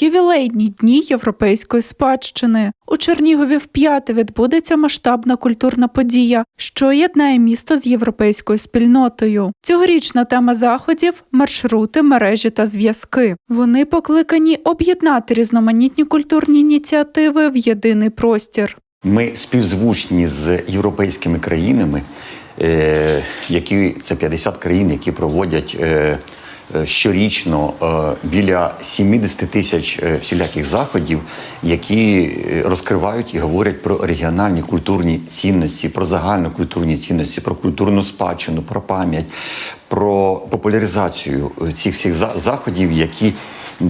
Ювілейні дні європейської спадщини. У Чернігові вп'яте відбудеться масштабна культурна подія, що єднає місто з європейською спільнотою. Цьогорічна тема заходів маршрути, мережі та зв'язки. Вони покликані об'єднати різноманітні культурні ініціативи в єдиний простір. Ми співзвучні з європейськими країнами, е, які це 50 країн, які проводять е, щорічно е, біля 70 тисяч е, всіляких заходів, які е, розкривають і говорять про регіональні культурні цінності, про загальнокультурні цінності, про культурну спадщину, про пам'ять, про популяризацію е, цих всіх за- заходів, які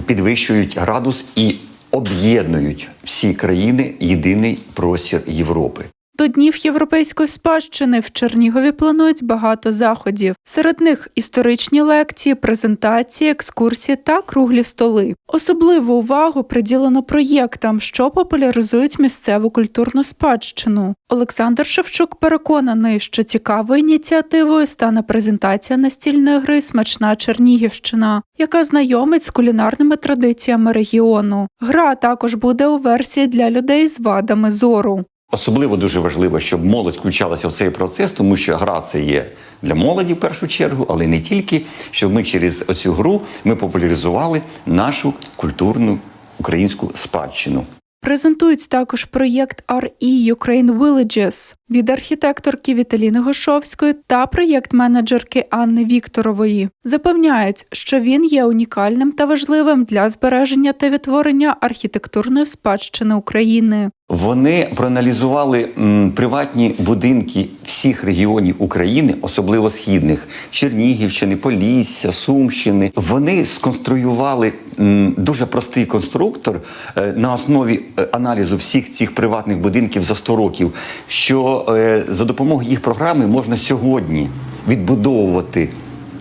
підвищують градус і об'єднують всі країни єдиний простір Європи. До днів європейської спадщини в Чернігові планують багато заходів. Серед них історичні лекції, презентації, екскурсії та круглі столи. Особливу увагу приділено проєктам, що популяризують місцеву культурну спадщину. Олександр Шевчук переконаний, що цікавою ініціативою стане презентація настільної гри Смачна Чернігівщина, яка знайомить з кулінарними традиціями регіону. Гра також буде у версії для людей з вадами зору. Особливо дуже важливо, щоб молодь включалася в цей процес, тому що гра це є для молоді в першу чергу, але не тільки, щоб ми через оцю гру ми популяризували нашу культурну українську спадщину. Презентують також проєкт RE Ukraine Villages від архітекторки Віталіни Гошовської та проєкт-менеджерки Анни Вікторової. Запевняють, що він є унікальним та важливим для збереження та відтворення архітектурної спадщини України. Вони проаналізували м, приватні будинки всіх регіонів України, особливо східних Чернігівщини, Полісся, Сумщини. Вони сконструювали м, дуже простий конструктор е, на основі е, аналізу всіх цих приватних будинків за 100 років. Е, за допомогою їх програми можна сьогодні відбудовувати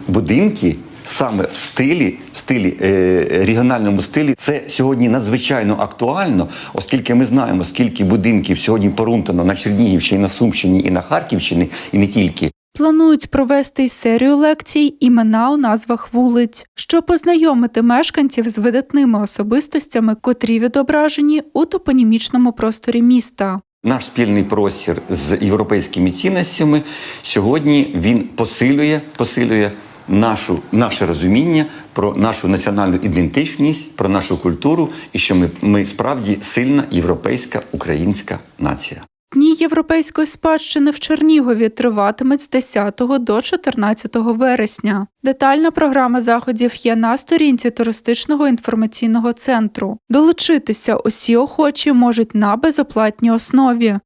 будинки саме в стилі, в стилі е, регіональному стилі. Це сьогодні надзвичайно актуально, оскільки ми знаємо, скільки будинків сьогодні порунтано на Чернігівщині, на Сумщині і на Харківщині, і не тільки. Планують провести серію лекцій імена у назвах вулиць, щоб познайомити мешканців з видатними особистостями, котрі відображені у топонімічному просторі міста. Наш спільний простір з європейськими цінностями сьогодні він посилює, посилює нашу, наше розуміння про нашу національну ідентичність, про нашу культуру і що ми, ми справді сильна європейська українська нація. Дні європейської спадщини в Чернігові триватимуть з 10 до 14 вересня. Детальна програма заходів є на сторінці туристичного інформаційного центру. Долучитися усі охочі можуть на безоплатній основі.